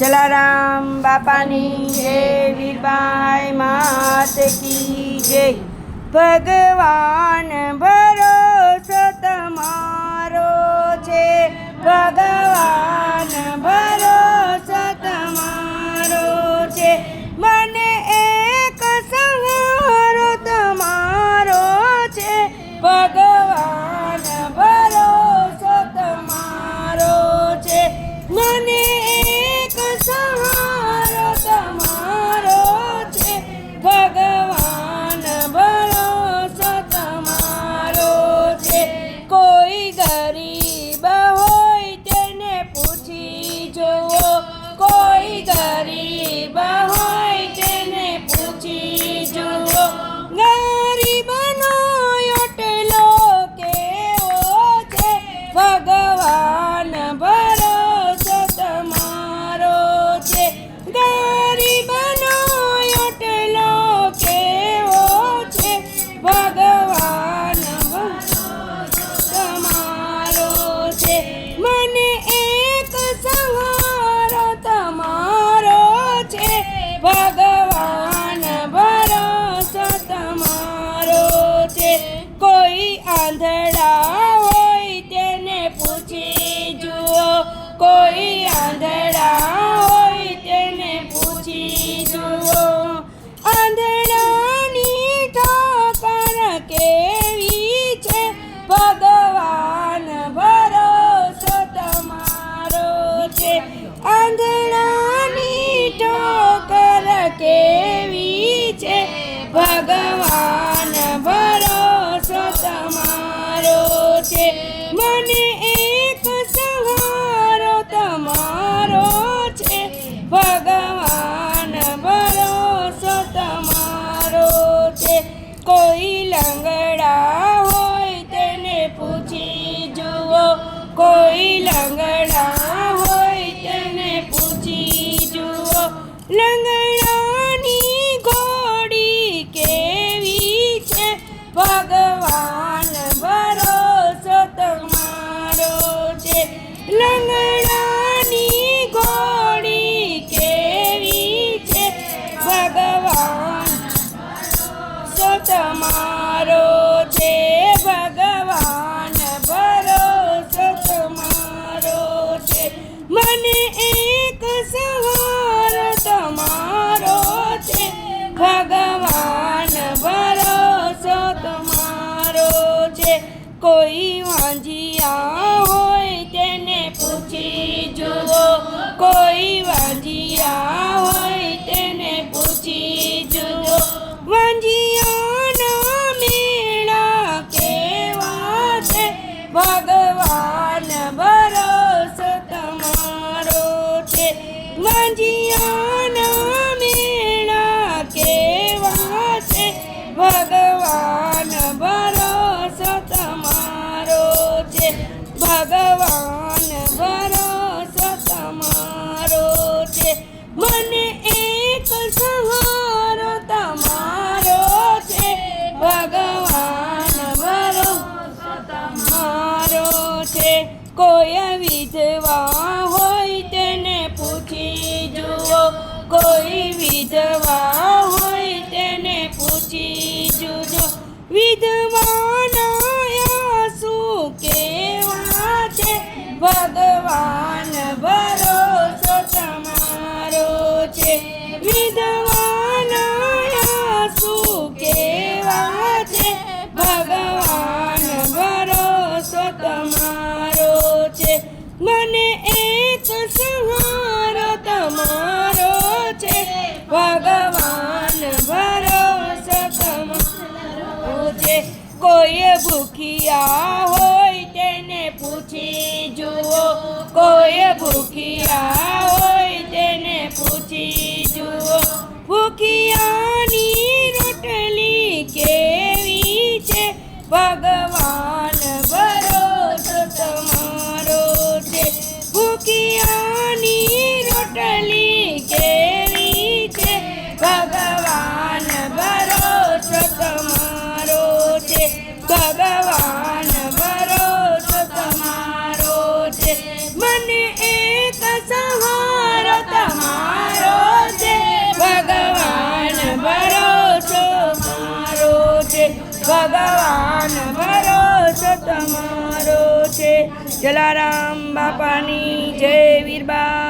જલારામ બાપાની જય વીરબાઈ માત કી જય. ભગવાન ભરો Vá, pagama. உள்ளங்கள் ભગવાન, ભરોસ તમારો છે. મજિયાના મેણા કેવા છે? ભગવાન, ભરોસ તમારો છે. ભગવાન, ભરોસ તમારો છે. મને એક સહારો તમારો છે. ભગવાન કોઈ વિધવા હોય તેને પૂછી જોજો વિધવાના શું કેવા છે? ભગવાન ભ ભગવાન ભરોસે પૂછે કોઈ ભૂખિયા હોય તેને પૂછી જુઓ. કોઈ ભૂખિયા ભગવાન ભરોસો તમારો છે. જલારામ બાપાની જય વીરબા